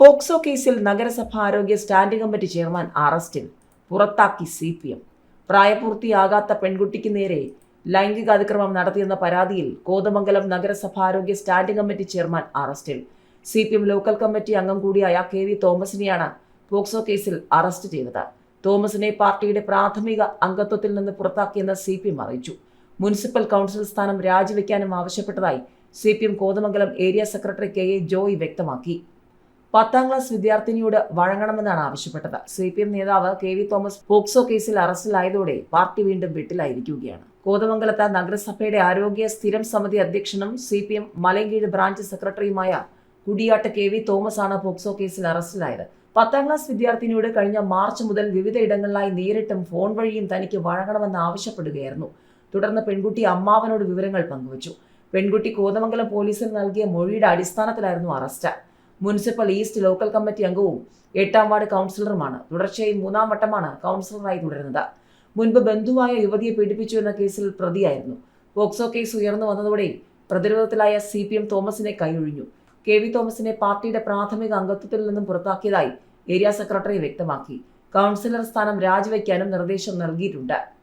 POCSO കേസിൽ നഗരസഭ ആരോഗ്യ സ്റ്റാൻഡിംഗ് കമ്മിറ്റി ചെയർമാൻ അറസ്റ്റിൽ പുറത്താക്കി സി പി എം പ്രായപൂർത്തിയാകാത്ത പെൺകുട്ടിക്ക് നേരെ ലൈംഗിക അതിക്രമം നടത്തിയെന്ന പരാതിയിൽ കോതമംഗലം നഗരസഭ ആരോഗ്യ സ്റ്റാൻഡിംഗ് കമ്മിറ്റി ചെയർമാൻ അറസ്റ്റിൽ. C P M local committee അംഗം കൂടിയായ കെ വി തോമസിനെയാണ് പോക്സോ കേസിൽ അറസ്റ്റ് ചെയ്തത്. തോമസിനെ പാർട്ടിയുടെ പ്രാഥമിക അംഗത്വത്തിൽ നിന്ന് പുറത്താക്കിയെന്ന് സി പി എം അറിയിച്ചു. മുനിസിപ്പൽ കൗൺസിൽ സ്ഥാനം രാജിവെക്കാനും ആവശ്യപ്പെട്ടതായി C P M Kothamangalam area secretary K A Joy വ്യക്തമാക്കി. പത്താം ക്ലാസ് വിദ്യാർത്ഥിനിയോട് വഴങ്ങണമെന്നാണ് ആവശ്യപ്പെട്ടത്. സി പി എം നേതാവ് കെ വി തോമസ് പോക്സോ കേസിൽ അറസ്റ്റിലായതോടെ പാർട്ടി വീണ്ടും വീട്ടിലായിരിക്കുകയാണ്. കോതമംഗലത്ത് നഗരസഭയുടെ ആരോഗ്യ സ്ഥിരം സമിതി അധ്യക്ഷനും C P M Malankeezh branch സെക്രട്ടറിയുമായ കുടിയാട്ട് കെ വി തോമസ് ആണ് പോക്സോ കേസിൽ അറസ്റ്റിലായത്. പത്താം ക്ലാസ് വിദ്യാർത്ഥിനിയോട് കഴിഞ്ഞ മാർച്ച് മുതൽ വിവിധ ഇടങ്ങളിലായി നേരിട്ടും ഫോൺ വഴിയും തനിക്ക് വഴങ്ങണമെന്ന് ആവശ്യപ്പെടുകയായിരുന്നു. തുടർന്ന് പെൺകുട്ടി അമ്മാവനോട് വിവരങ്ങൾ പങ്കുവച്ചു. പെൺകുട്ടി കോതമംഗലം പോലീസിൽ നൽകിയ മൊഴിയുടെ അടിസ്ഥാനത്തിലായിരുന്നു arrest. Municipal east local committee അംഗവും എട്ടാം വാർഡ് കൗൺസിലറുമാണ്. തുടർച്ചയായി മൂന്നാം വട്ടമാണ് കൗൺസിലറായി തുടരുന്നത്. മുൻപ് ബന്ധുവായ യുവതിയെ പീഡിപ്പിച്ചു എന്ന കേസിൽ പ്രതിയായിരുന്നു. പോക്സോ കേസ് ഉയർന്നു വന്നതോടെ പ്രതിരോധത്തിലായ സി പി എം തോമസിനെ കൈയൊഴിഞ്ഞു. കെ വി തോമസിനെ പാർട്ടിയുടെ പ്രാഥമിക അംഗത്വത്തിൽ നിന്നും പുറത്താക്കിയതായി ഏരിയ സെക്രട്ടറി വ്യക്തമാക്കി. കൗൺസിലർ സ്ഥാനം രാജിവെക്കാനും നിർദ്ദേശം നൽകിയിട്ടുണ്ട്.